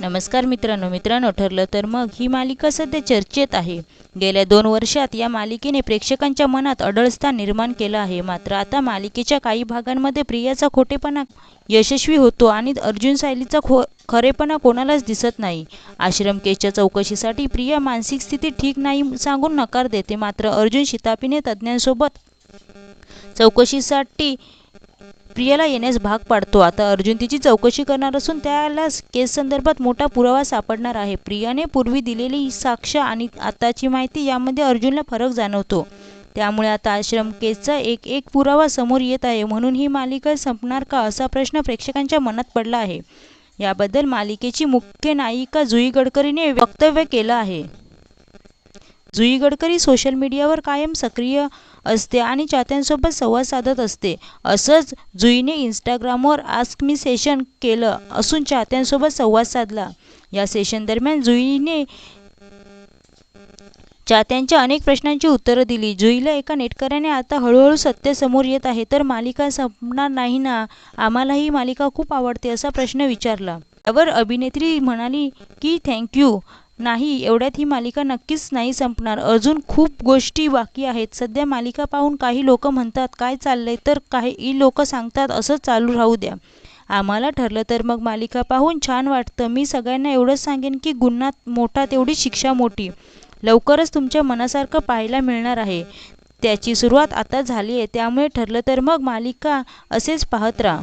नमस्कार मित्रांनो मित्रांनो ठरलं तर मग ही मालिका सध्या चर्चेत आहे. गेल्या दोन वर्षात या मालिकेने प्रेक्षकांच्या मनात अडळस्थान निर्माण केलं आहे. मात्र आता मालिकेच्या काही भागांमध्ये प्रियाचा खोटेपणा यशस्वी होतो आणि अर्जुन सायलीचा खो खरेपणा कोणालाच दिसत नाही. आश्रम केसच्या चौकशीसाठी प्रिया मानसिक स्थिती ठीक नाही सांगून नकार देते. मात्र अर्जुन शितापीने तज्ज्ञांसोबत चौकशीसाठी प्रियाला येण्यास भाग पाडतो. आता अर्जुन तिची चौकशी करणार असून त्याला केस संदर्भात मोठा पुरावा सापडणार आहे. प्रियाने पूर्वी दिलेली साक्ष आणि आताची माहिती यामध्ये अर्जुनला फरक जाणवतो. त्यामुळे आता आश्रम केसचा एक एक पुरावा समोर येत आहे. म्हणून ही मालिका संपणार का असा प्रश्न प्रेक्षकांच्या मनात पडला आहे. याबद्दल मालिकेची मुख्य नायिका जुई गडकरीने वक्तव्य केलं आहे. जुई गडकरी सोशल मीडियावर कायम सक्रिय असते आणि चाहत्यांसोबत संवाद साधत असते. असंच जुईने इंस्टाग्रामवर आस्क मी सेशन केलं असून चाहत्यांसोबत संवाद साधला. या सेशन दरम्यान जुईने चाहत्यांच्या अनेक प्रश्नांची उत्तरं दिली. जुईला एका नेटकऱ्याने आता हळूहळू सत्य समोर येत आहे. तर मालिका संपणार नाही ना? आम्हाला ही मालिका खूप आवडते असा प्रश्न विचारला. त्यावर अभिनेत्री म्हणाली की थँक्यू नाही एवढ्यात ही मालिका नक्कीच नाही संपणार. अजून खूप गोष्टी बाकी आहेत. सध्या मालिका पाहून काही लोक म्हणतात काय चाललंय? तर काही लोक सांगतात असं चालू राहू द्या. आम्हाला ठरलं तर मग मालिका पाहून छान वाटतं. मी सगळ्यांना एवढंच सांगेन की गुन्हा मोठा तेवढी शिक्षा मोठी. लवकरच तुमच्या मनासारखं पाहायला मिळणार आहे. त्याची सुरुवात आता झाली आहे. त्यामुळे ठरलं तर मग मालिका असेच पाहत राहा.